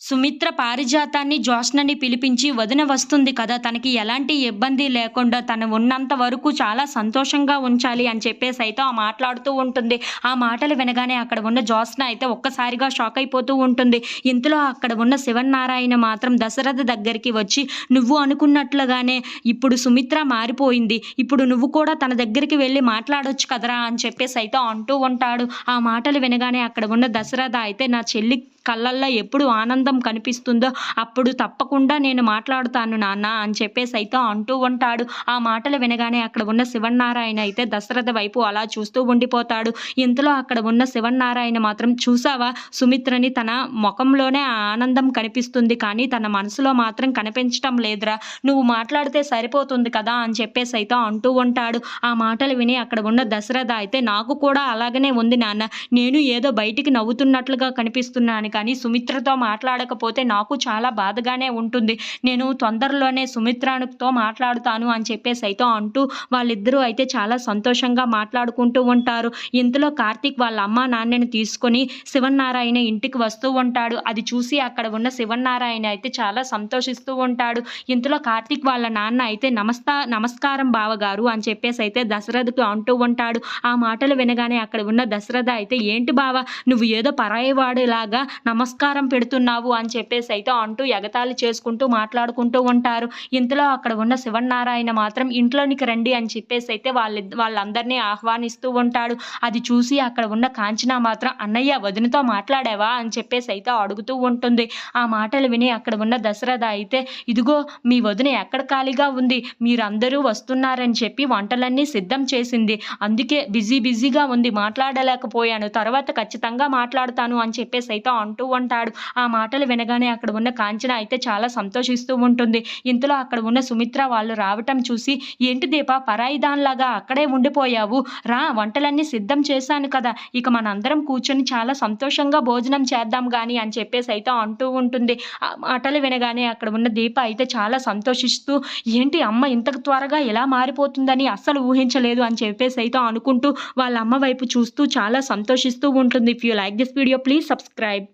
సుమిత్ర పారిజాతాన్ని జ్యోత్స్నని పిలిపించి వదిన వస్తుంది కదా తనకి ఎలాంటి ఇబ్బంది లేకుండా తను ఉన్నంత వరకు చాలా సంతోషంగా ఉంచాలి అని చెప్పేసి అయితే ఆ మాట్లాడుతూ ఉంటుంది. ఆ మాటలు వినగానే అక్కడ ఉన్న జ్యోత్స్న అయితే ఒక్కసారిగా షాక్ అయిపోతూ ఉంటుంది. ఇంతలో అక్కడ ఉన్న శివనారాయణ మాత్రం దశరథ దగ్గరికి వచ్చి నువ్వు అనుకున్నట్లుగానే ఇప్పుడు సుమిత్ర మారిపోయింది. ఇప్పుడు నువ్వు కూడా తన దగ్గరికి వెళ్ళి మాట్లాడొచ్చు కదరా అని చెప్పేసి అయితే అంటూ ఉంటాడు. ఆ మాటలు వినగానే అక్కడ ఉన్న దశరథ అయితే నా చెల్లి కళ్ళల్లో ఎప్పుడు ఆనందం కనిపిస్తుందో అప్పుడు తప్పకుండా నేను మాట్లాడుతాను నాన్న అని చెప్పేసి అయితే అంటూ ఉంటాడు. ఆ మాటలు వినగానే అక్కడ ఉన్న శివన్నారాయణ అయితే దశరథ వైపు అలా చూస్తూ ఉండిపోతాడు. ఇంతలో అక్కడ ఉన్న శివన్నారాయణ మాత్రం చూసావా? సుమిత్రని తన ముఖంలోనే ఆనందం కనిపిస్తుంది కానీ తన మనసులో మాత్రం కనిపించటం లేదురా. నువ్వు మాట్లాడితే సరిపోతుంది కదా అని చెప్పేసి అయితే అంటూ ఉంటాడు. ఆ మాటలు విని అక్కడ ఉన్న దశరథ అయితే నాకు కూడా అలాగనే ఉంది నాన్న. నేను ఏదో బయటికి నవ్వుతున్నట్లుగా కనిపిస్తున్నాను కానీ సుమిత్రతో మాట్లాడకపోతే నాకు చాలా బాధగానే ఉంటుంది. నేను తొందరలోనే సుమిత్రతో మాట్లాడుతాను అని చెప్పేసి అయితే అంటూ వాళ్ళిద్దరూ అయితే చాలా సంతోషంగా మాట్లాడుకుంటూ ఉంటారు. ఇంతలో కార్తీక్ వాళ్ళ అమ్మ నాన్నని తీసుకొని శివన్నారాయణ ఇంటికి వస్తూ ఉంటాడు. అది చూసి అక్కడ ఉన్న శివనారాయణ అయితే చాలా సంతోషిస్తూ ఉంటాడు. ఇంతలో కార్తీక్ వాళ్ళ నాన్న అయితే నమస్తా నమస్కారం బావగారు అని చెప్పేసి అయితే దశరథకు అంటూ ఉంటాడు. ఆ మాటలు వినగానే అక్కడ ఉన్న దశరథ అయితే ఏంటి బావ నువ్వు ఏదో పరాయివాడిలాగా నమస్కారం పెడుతున్నావు అని చెప్పేసి అయితే అంటూ ఎగతాళి చేసుకుంటూ మాట్లాడుకుంటూ ఉంటారు. ఇంతలో అక్కడ ఉన్న శివనారాయణ మాత్రం ఇంట్లోనికి రండి అని చెప్పేసి అయితే వాళ్ళ వాళ్ళందరినీ ఆహ్వానిస్తూ ఉంటాడు. అది చూసి అక్కడ ఉన్న కాంచన మాత్రం అన్నయ్య వదినతో మాట్లాడావా? అని చెప్పేసి అయితే అడుగుతూ ఉంటుంది. ఆ మాటలు విని అక్కడ ఉన్న దశరథ అయితే ఇదిగో మీ వదిన ఎక్కడ ఖాళీగా ఉంది? మీరందరూ వస్తున్నారని చెప్పి వంటలన్నీ సిద్ధం చేసింది. అందుకే బిజీ బిజీగా ఉంది. మాట్లాడలేకపోయాను. తర్వాత ఖచ్చితంగా మాట్లాడతాను అని చెప్పేసి అయితే అంటూ ఉంటాడు. ఆ మాటలు వినగానే అక్కడ ఉన్న కాంచన అయితే చాలా సంతోషిస్తూ ఉంటుంది. ఇంతలో అక్కడ ఉన్న సుమిత్ర వాళ్ళు రావటం చూసి ఏంటి దీప పరాయి దానిలాగా అక్కడే ఉండిపోయావు? రా వంటలన్నీ సిద్ధం చేశాను కదా. ఇక మనందరం కూర్చొని చాలా సంతోషంగా భోజనం చేద్దాం కానీ అని చెప్పేసి అయితే అంటూ ఉంటుంది. ఆ మాటలు వినగానే అక్కడ ఉన్న దీప అయితే చాలా సంతోషిస్తూ ఏంటి అమ్మ ఇంత త్వరగా ఎలా మారిపోతుందని అస్సలు ఊహించలేదు అని చెప్పేసి అయితే అనుకుంటూ వాళ్ళ అమ్మ వైపు చూస్తూ చాలా సంతోషిస్తూ ఉంటుంది. If you like this video please subscribe